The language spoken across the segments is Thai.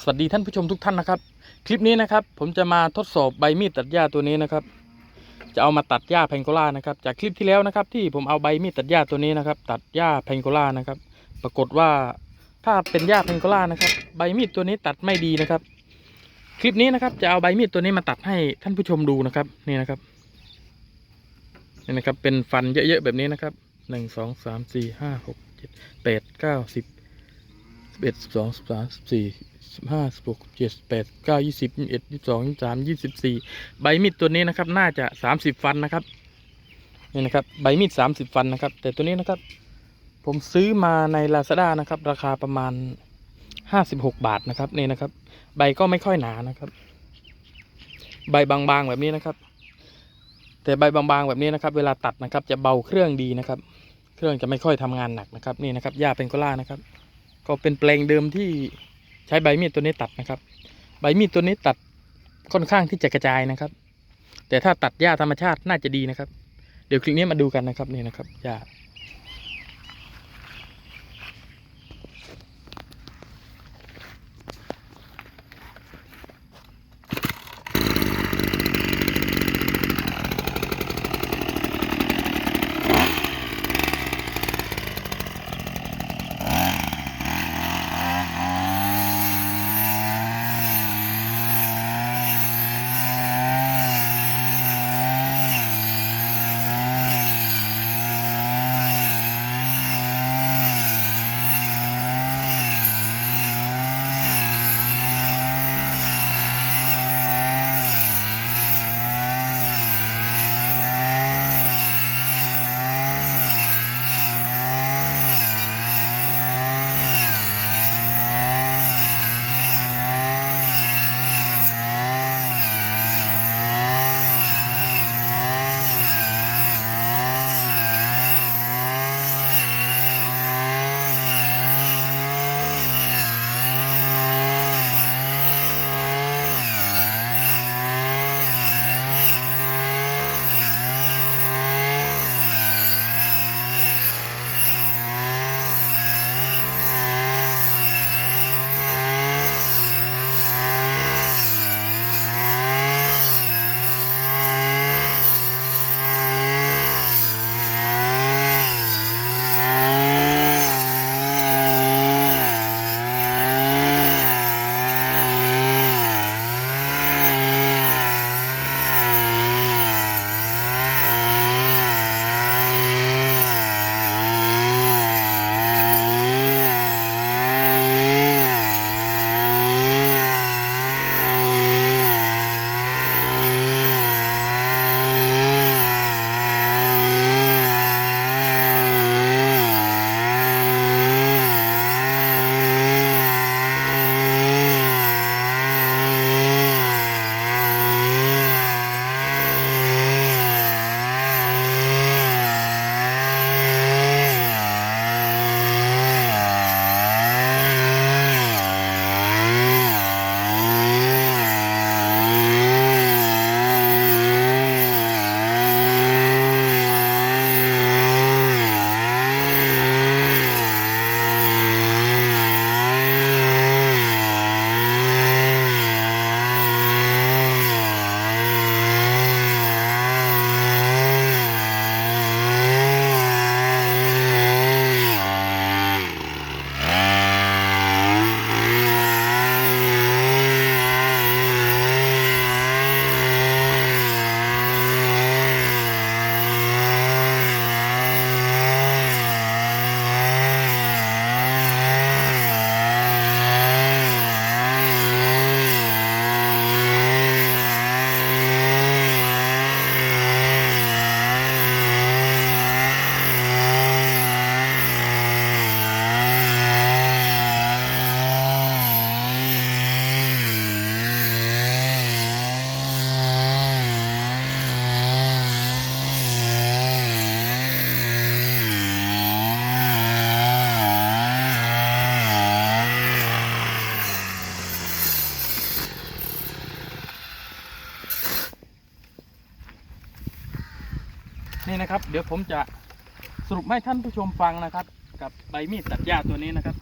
สวัสดีท่านผู้ชมทุกท่านนะครับ คลิปนี้นะครับ ผมจะมาทดสอบใบมีดตัดหญ้าตัวนี้นะครับ จะเอามาตัดหญ้าแพงโกล่านะครับ จากคลิปที่แล้วนะครับ ที่ผมเอาใบมีดตัดหญ้าตัวนี้นะครับ ตัดหญ้าแพงโกล่านะครับ ปรากฏว่าถ้าเป็นหญ้าแพงโกล่านะครับ ใบมีดตัวนี้ตัดไม่ดีนะครับ คลิปนี้นะครับ จะเอาใบมีดตัวนี้มาตัดให้ท่านผู้ชมดูนะครับ นี่นะครับนี่นะครับ เป็นฟันเยอะๆแบบนี้นะครับหนึ่งสองสามสี่ห้าหกเจ็ดแปดเก้าสิบ สิบเอ็ดสิบสองสิบสามสิบสี่สิบห้าสิบหกเจ็ดแปดเก้ายี่สิบยี่สิบเอ็ดยี่สิบสองยี่สิบสามยี่สิบสี่ใบมีดตัวนี้นะครับ น่าจะสามสิบฟันนะครับนี่นะครับใบมีดสามสิบฟันนะครับ แต่ตัวนี้นะครับ ผมซื้อมาใน Lazada นะครับ ราคาประมาณห้าสิบหกบาทนะครับนี่นะครับ ใบก็ไม่ค่อยหนานะครับ ใบบางๆแบบนี้นะครับ แต่ใบบางๆแบบนี้นะครับ เวลาตัดนะครับ จะเบาเครื่องดีนะครับ เครื่องจะไม่ค่อยทำงานหนักนะครับ นี่นะครับหญ้าเป็นกล่านะครับ ก็เป็นแปลงเดิมที่ใช้ใบมีดตัวนี้ตัดนะครับ ใบมีดตัวนี้ตัดค่อนข้างที่จะกระจายนะครับ แต่ถ้าตัดหญ้าธรรมชาติน่าจะดีนะครับ เดี๋ยวคลิปนี้มาดูกันนะครับนี่นะครับหญ้า นี่นะครับ เดี๋ยวผมจะสรุปให้ท่านผู้ชมฟังนะครับ กับใบมีดตัดหญ้าตัวนี้นะครับ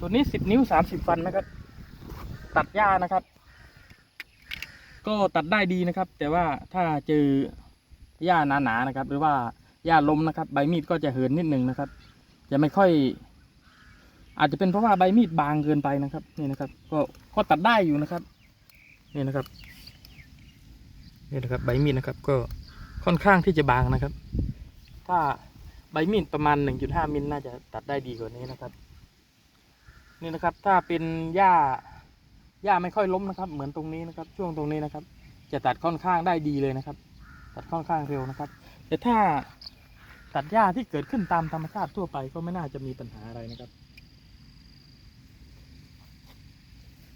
ตัวนี้สิบนิ้วสามสิบฟันนะครับ ตัดหญ้านะครับ ก็ตัดได้ดีนะครับ แต่ว่าถ้าเจอหญ้าหนาๆนะครับ หรือว่าหญ้าล้มนะครับ ใบมีดก็จะเหินนิดนึงนะครับ จะไม่ค่อย อาจจะเป็นเพราะว่าใบมีดบางเกินไปนะครับนี่นะครับ ก็ก็ตัดได้อยู่นะครับนี่นะครับนี่นะครับ ใบมีดนะครับก็ ค่อนข้างที่จะบางนะครับ ถ้าใบมีดประมาณ 1.5มิลน่าจะตัดได้ดีกว่านี้นะครับ นี่นะครับ ถ้าเป็นหญ้าหญ้าไม่ค่อยล้มนะครับ เหมือนตรงนี้นะครับ ช่วงตรงนี้นะครับ จะตัดค่อนข้างได้ดีเลยนะครับ ตัดค่อนข้างเร็วนะครับ แต่ถ้าตัดหญ้าที่เกิดขึ้นตามธรรมชาติทั่วไปก็ไม่น่าจะมีปัญหาอะไรนะครับ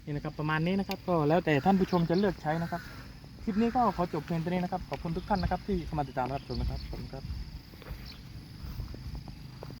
นี่นะครับประมาณนี้นะครับ ก็แล้วแต่ท่านผู้ชมจะเลือกใช้นะครับ ลิปนี้ก็ขอจบเพียงเท่านี้นะครับ ขอบคุณทุกท่านนะครับที่เข้ามาติดตามรับชมนะครับ ขอบคุณครับ